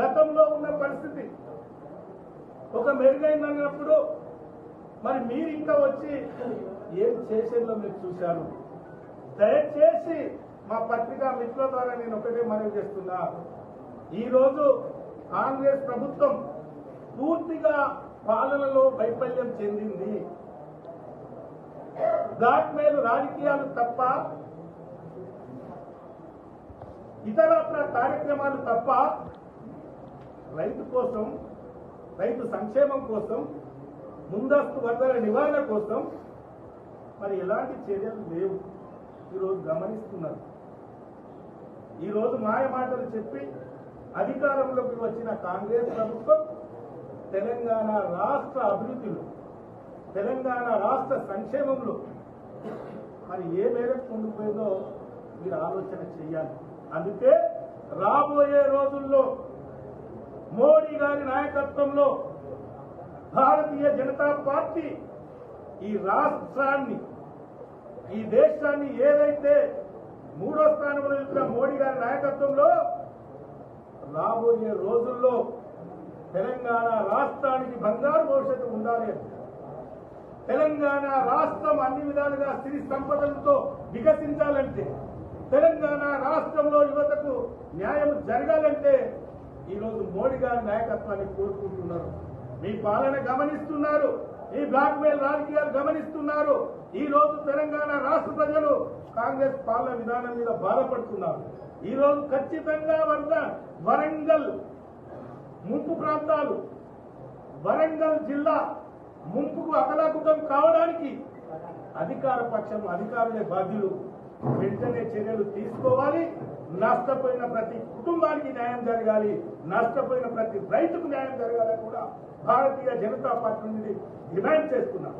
గతంలో ఉన్న పరిస్థితి. ఒక మెరుగైందన్నప్పుడు మరి మీరు ఇంకా వచ్చి ఏం చేసేదో మీరు చూశారు. దయచేసి మా పత్రికా మిత్రుల ద్వారా నేను ఒకటే మనవి చేస్తున్నా. ఈరోజు కాంగ్రెస్ ప్రభుత్వం పూర్తిగా పాలనలో వైఫల్యం చెందింది. బ్లాక్ మెయిల్ రాజకీయాలు తప్ప ఇతరత్ర కార్యక్రమాలు తప్ప రైతు కోసం రైతు సంక్షేమం కోసం ముందస్తు వరదల నివారణ కోసం మరి ఎలాంటి చర్యలు లేవు. ఈరోజు గమనిస్తున్నారు. ఈరోజు మాయ మాటలు చెప్పి అధికారంలోకి వచ్చిన కాంగ్రెస్ ప్రభుత్వం తెలంగాణ రాష్ట్ర అభివృద్ధిలో తెలంగాణ రాష్ట్ర సంక్షేమంలో మరి ఏ మేరకు ముందుకు పోయిందో మీరు ఆలోచన చేయాలి. అందుకే రాబోయే రోజుల్లో మోడీ గారి నాయకత్వంలో భారతీయ జనతా పార్టీ ఈ రాష్ట్రాన్ని ఈ దేశాన్ని ఏదైతే మూడో స్థానంలో ఇచ్చిన మోడీ గారి నాయకత్వంలో రాబోయే రోజుల్లో తెలంగాణ రాష్ట్రానికి బంగారు భవిష్యత్తు ఉండాలి తెలంగాణ రాష్ట్రం అన్ని విధాలుగా సిరి సంపదలతో వికసించాలంటే తెలంగాణ రాష్ట్రంలో యువతకు న్యాయం జరగాలంటే ఈరోజు మోడీ గారి నాయకత్వాన్ని కోరుకుంటున్నారు. మీ పాలన గమనిస్తున్నారు. ఈ బ్లాక్ మెయిల్ రాజకీయాలు గమనిస్తున్నారు. ఈ రోజు తెలంగాణ రాష్ట్ర ప్రజలు కాంగ్రెస్ పాలన విధానం మీద బాధపడుతున్నారు. ఈ రోజు ఖచ్చితంగా వద్ద వరంగల్ ముంపు ప్రాంతాలు వరంగల్ జిల్లా ముంపుకు అతలాకుతం కావడానికి అధికార పక్షం అధికారులే బాధ్యులు. వెంటనే చర్యలు తీసుకోవాలి. నష్టపోయిన ప్రతి కుటుంబానికి న్యాయం జరగాలి. నష్టపోయిన ప్రతి రైతుకు న్యాయం జరగాలని కూడా భారతీయ జనతా పార్టీ నుండి డిమాండ్ చేస్తున్నాం.